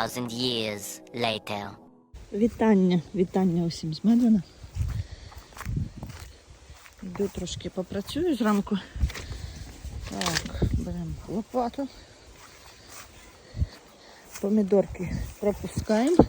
thousand years later. Вітання, вітання усім з Медвина. Йду трошки попрацюю зранку. Так, беремо лопату. Помідорки пропускаємо.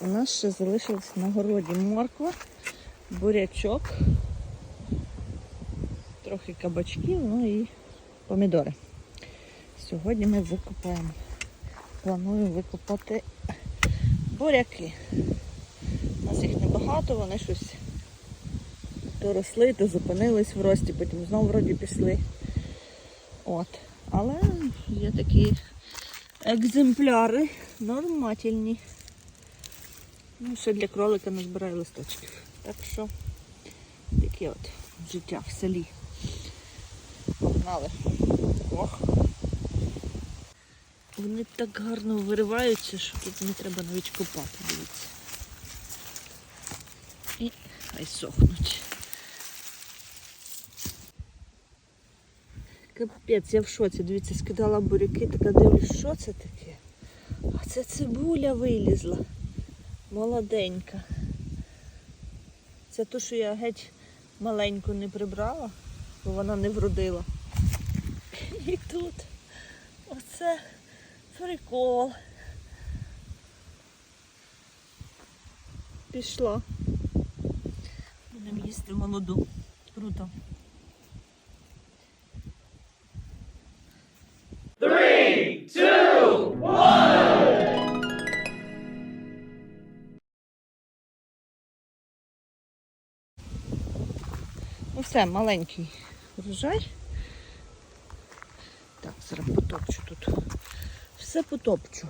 У нас ще залишилась на городі морква, бурячок, трохи кабачків, ну і помідори. Сьогодні ми викопаємо. Планую викопати буряки. У нас їх небагато, вони щось то росли, то зупинились в рості, потім знову вроді пішли. От. Але є такі екземпляри нормательні. Ну, ще для кролика назбираю листочків. Так що таке от життя в селі. Погнали. Ох. Вони так гарно вириваються, що тут не треба навіть копати, дивіться. І хай сохнуть. Капець, я в шоці. Дивіться, скидала буряки, така дивлюсь, що це таке? А це цибуля вилізла. Молоденька. Це то, що я геть маленьку не прибрала, бо вона не вродила. І тут оце прикол. Пішла. Будемо їсти молоду. Круто. Ну все, маленький врожай. Так, зараз потопчу тут. Все потопчу.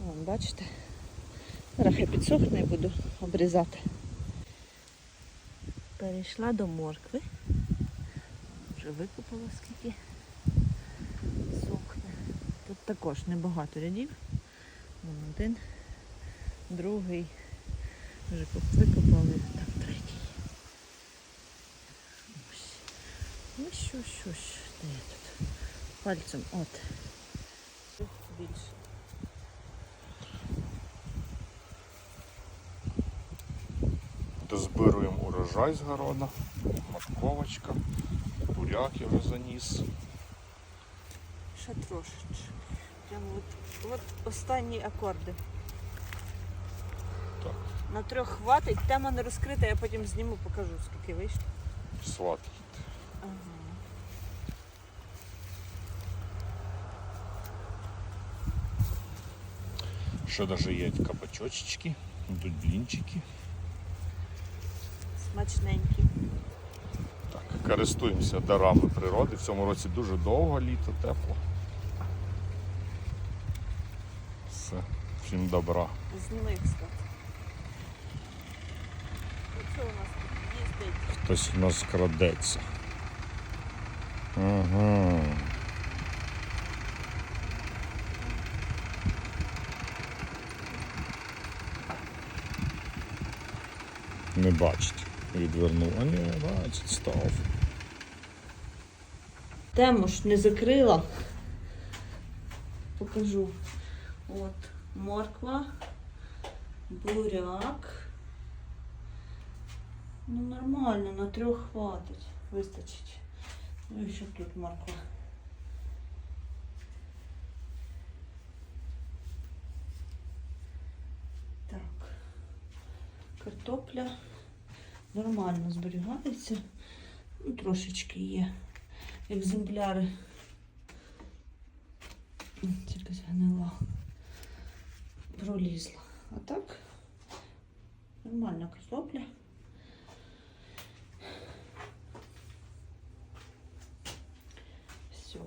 Вон, бачите? Хай підсохне буду обрізати. Перейшла до моркви. Вже викопала скільки сохне. Тут також небагато рядів. Вон один, другий. Вже коп- викопали, так, третій. Ось. Ну що, що, що, де я тут? Пальцем, от. Більше. Дозбируємо урожай з города, морковочка, буряк я вже заніс. Ще трошечки. Прямо от, от останні акорди. Так, На трьох хватить, тема не розкрита, я потім зніму, покажу, скільки вийшло. сват. Ще навіть є кабачочки, йдуть блінчики. Смачненькі. Так, користуємося дарами природи. В цьому році дуже довго літо, тепло. Все, всім добра. Зніми їх. Оце у нас тут їздить. Хтось у нас крадеться. Ага. Не бачить. Відвернув. А ні, бачить, став. Тему ж не закрила. Покажу. От морква, буряк. Ну нормально, на трьох хватить. Вистачить. Ну і ще тут морква. Так. Картопля нормально зберігається. Ну, трошечки є екземпляри. Це якась гнила. Пролізла. А так нормальна картопля. Все.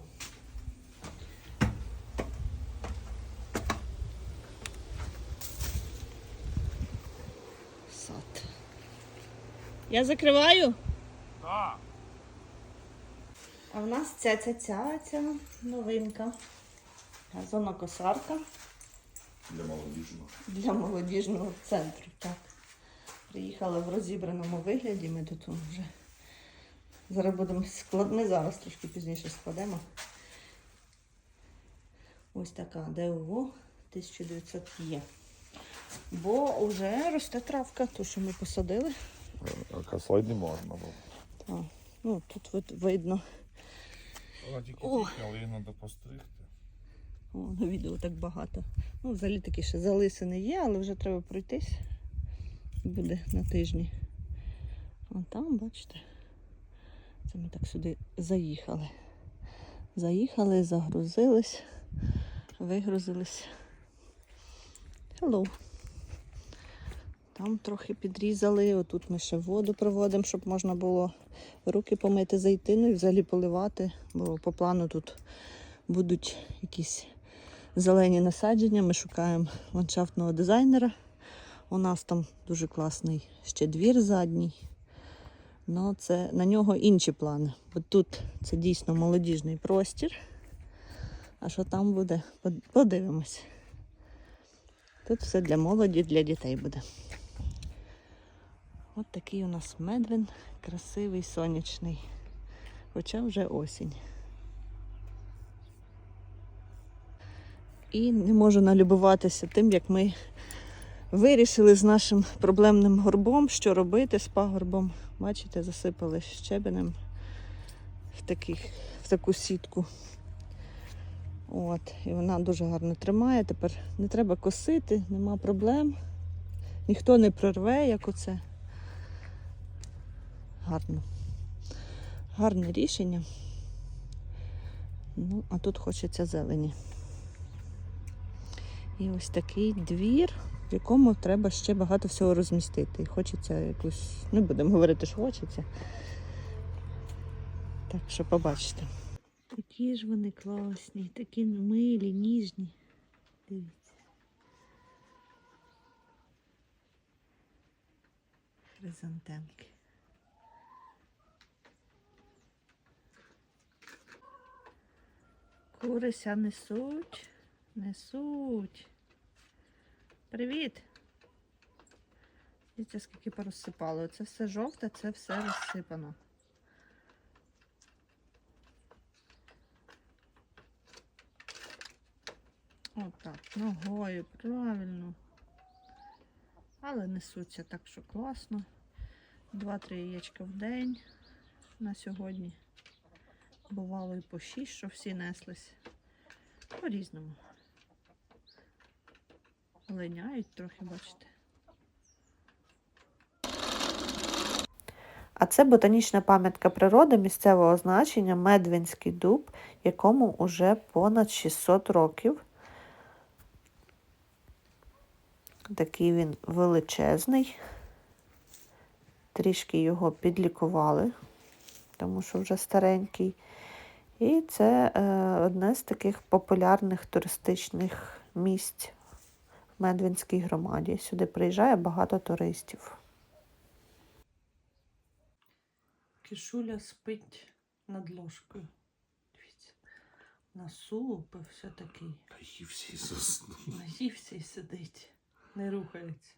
Сад. Я закриваю? Так. А в нас ця ця ця ця новинка. Газонокосарка Для молодіжного. для молодіжного центру. Так. Приїхали в розібраному вигляді. Ми тут вже зараз будемо склад... Ми зараз трошки пізніше складемо. Ось така ДУВО 1900 є. Бо вже росте травка, ту, що ми посадили. А не можна було. Так, ну, тут от видно. Вона тільки О. тільки, але її треба постригти. О, на відео так багато. Ну, взагалі такі ще залисини є, але вже треба пройтись. Буде на тижні. А там, бачите, це ми так сюди заїхали. Заїхали, загрузились, вигрузились. Hello. Там трохи підрізали, отут ми ще воду проводимо, щоб можна було руки помити, зайти, ну і взагалі поливати, бо по плану тут будуть якісь зелені насадження. Ми шукаємо ландшафтного дизайнера. У нас там дуже класний ще двір задній. Ну, це на нього інші плани. Бо тут це дійсно молодіжний простір. А що там буде? Подивимось. Тут все для молоді, для дітей буде. От такий у нас медвин, красивий, сонячний. Хоча вже осінь. І не можу налюбуватися тим, як ми вирішили з нашим проблемним горбом, що робити з пагорбом. Бачите, засипали щебенем в, таких, в таку сітку. От, і вона дуже гарно тримає. Тепер не треба косити, нема проблем. Ніхто не прорве, як оце. Гарно. Гарне рішення. Ну, а тут хочеться зелені. І ось такий двір, в якому треба ще багато всього розмістити. І хочеться якусь, не будемо говорити, що хочеться. Так що побачите. Такі ж вони класні, такі милі, ніжні. Дивіться. Хризантемки. Курися несуть, несуть. Привіт. Дивіться, скільки порозсипало. Це все жовте, це все розсипано. Отак, ногою, правильно. Але несуться так, що класно. Два-три яєчка в день на сьогодні. Бувало і по шість, що всі неслись. По-різному. Линяють трохи, бачите. А це ботанічна пам'ятка природи місцевого значення Медвинський дуб, якому уже понад 600 років. Такий він величезний. Трішки його підлікували, тому що вже старенький. І це е, одне з таких популярних туристичних місць в Медвинській громаді. Сюди приїжджає багато туристів. Кишуля спить над ложкою. Дивіться. Насупився такий. Та її всі заснули. Наївся і сидить. Не рухається.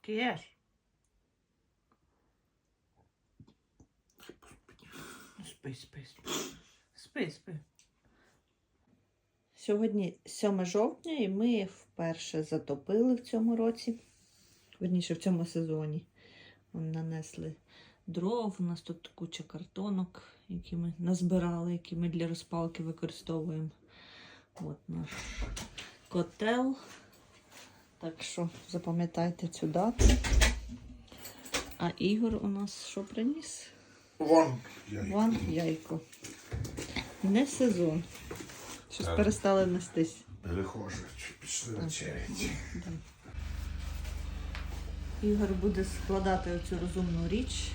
Кеш. Спи, спи, спи. Спи. Сьогодні 7 жовтня і ми вперше затопили в цьому році. Верніше в цьому сезоні. Нанесли дров. У нас тут куча картонок, які ми назбирали, які ми для розпалки використовуємо. От наш котел. Так що запам'ятайте цю дату. А Ігор у нас що приніс? Вон. Я Ван яйко. Не сезон. Щось Так. перестали нестись. перехожі, чи пішли вечерять. Ігор буде складати оцю розумну річ,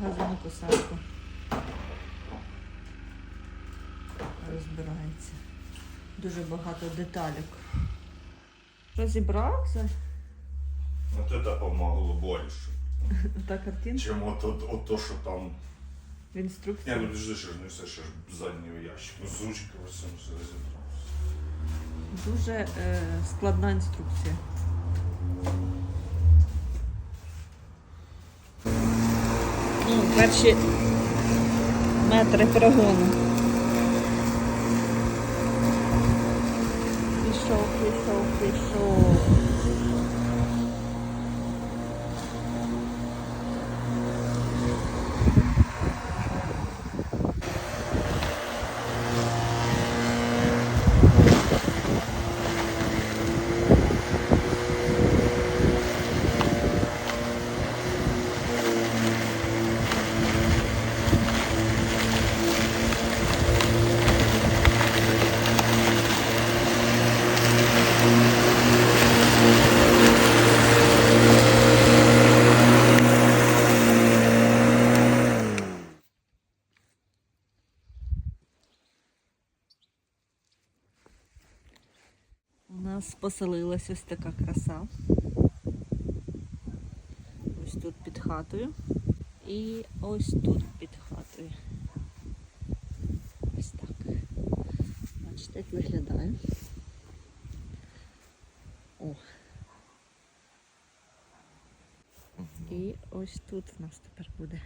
газову косарку. Розбирається. Дуже багато деталек. Розібрався? Ну це допомогло більше. Та картинка Чим от, от, от то, що там. В інструкції. ну підожди, що ж не все ще ж заднього ящик. Ну з ручки все все розібрався. Дуже е, складна інструкція. Ну, перші метри прогону. Поселилась ось така краса. Ось тут під хатою. І ось тут під хатою. Ось так. Бачите, як виглядає. О. І ось тут у нас тепер буде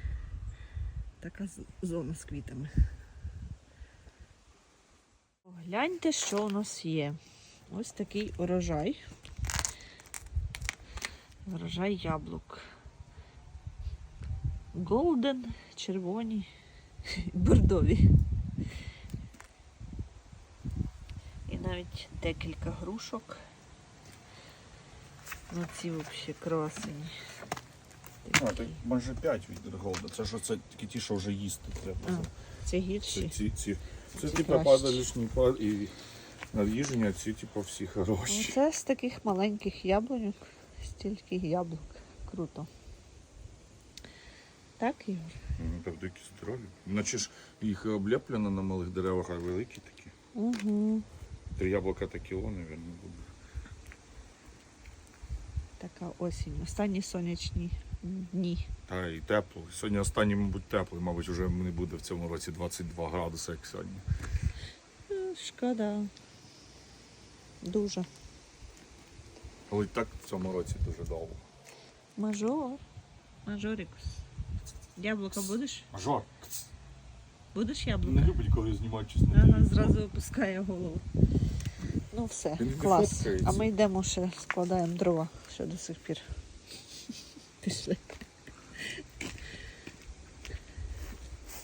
така зона з квітами. Гляньте, що у нас є. Ось такий урожай. Урожай яблук. Голден, червоні, бордові. І навіть декілька грушок. Ну ці взагалі красені. А, так майже 5 від голда. Це ж це тільки ті, що вже їсти треба. А, Це Це гірші. ці, ці. Це Ці типу кращі. падалішні і над'їждження, ці типу всі Ну, хороші. це з таких маленьких яблуньок. Стільки яблук. Круто. Так, Ігор? Ну, так дикі здорові. Наче ж їх облеплено на малих деревах, а великі такі. Угу. Три яблука та кіло, мабуть, буде. Така осінь. Останні сонячні дні. Та і тепло. Сьогодні останній, мабуть, теплий, мабуть, вже не буде в цьому році 22 градуси, як сьогодні. Е, Шкода. Дуже. Але і так в цьому році дуже довго. Мажор. Мажорікус. Яблука будеш? Мажор Будеш яблуко? не любить, коли знімають чесно. Ага, зразу опускає голову. Ну все, Він не клас. фоткається. А ми йдемо ще складаємо дрова ще до сих пір. Пішли.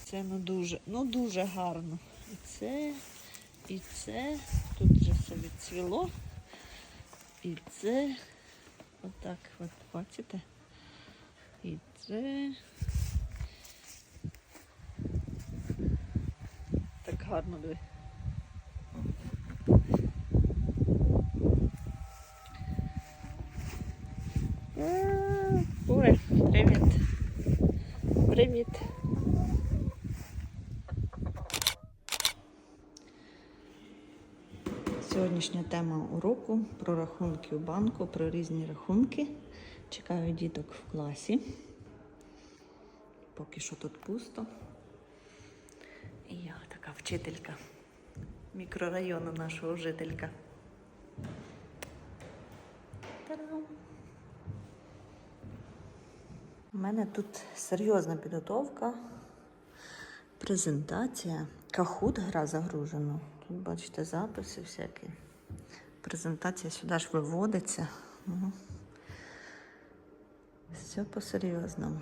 Це ну дуже, ну дуже гарно. І це, і це. Тут відцвіло. І це. Отак, от бачите? І це. Так гарно диви. А, Ой, привіт. Привіт. Сьогоднішня тема уроку про рахунки у банку, про різні рахунки. Чекаю діток в класі. Поки що тут пусто. І я така вчителька мікрорайону нашого жителька. Та-дам! У мене тут серйозна підготовка, презентація. Кахут гра загружена. Тут бачите записи всякі. Презентація сюди ж виводиться. Все по-серйозному.